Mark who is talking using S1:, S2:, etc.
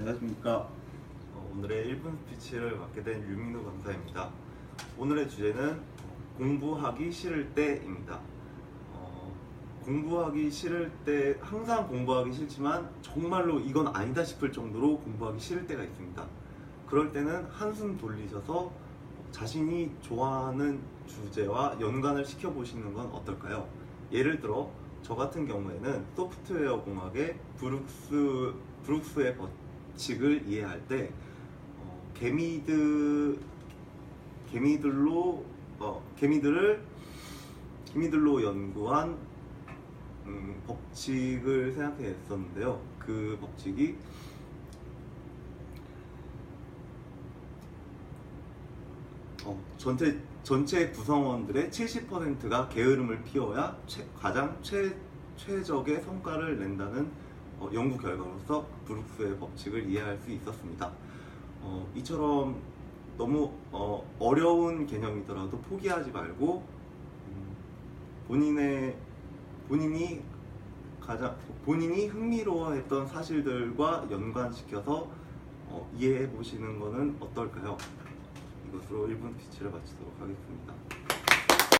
S1: 안녕하십니까. 어, 오늘의 1분 스피치를 맡게 된 유민우 강사입니다. 오늘의 주제는 공부하기 싫을 때입니다. 어, 공부하기 싫을 때 항상 공부하기 싫지만 정말로 이건 아니다 싶을 정도로 공부하기 싫을 때가 있습니다. 그럴 때는 한숨 돌리셔서 자신이 좋아하는 주제와 연관을 시켜보시는 건 어떨까요? 예를 들어 저 같은 경우에는 소프트웨어 공학의 브룩스 브룩스의 법칙을 이해할 때 어, 개미들 개미들로 어, 개미들을 개미들로 연구한 음, 법칙을 생각했었는데요. 그 법칙이 어, 전체 전체 구성원들의 70%가 게으름을 피워야 최- 가장 최, 최적의 성과를 낸다는 어, 연구 결과로서 브룩스의 법칙을 이해할 수 있었습니다. 어, 이처럼 너무 어, 어려운 개념이더라도 포기하지 말고 음, 본인의 본인이 가장 본인이 흥미로워했던 사실들과 연관시켜서 어, 이해해 보시는 것은 어떨까요? 이것으로 1분 피치를 마치도록 하겠습니다.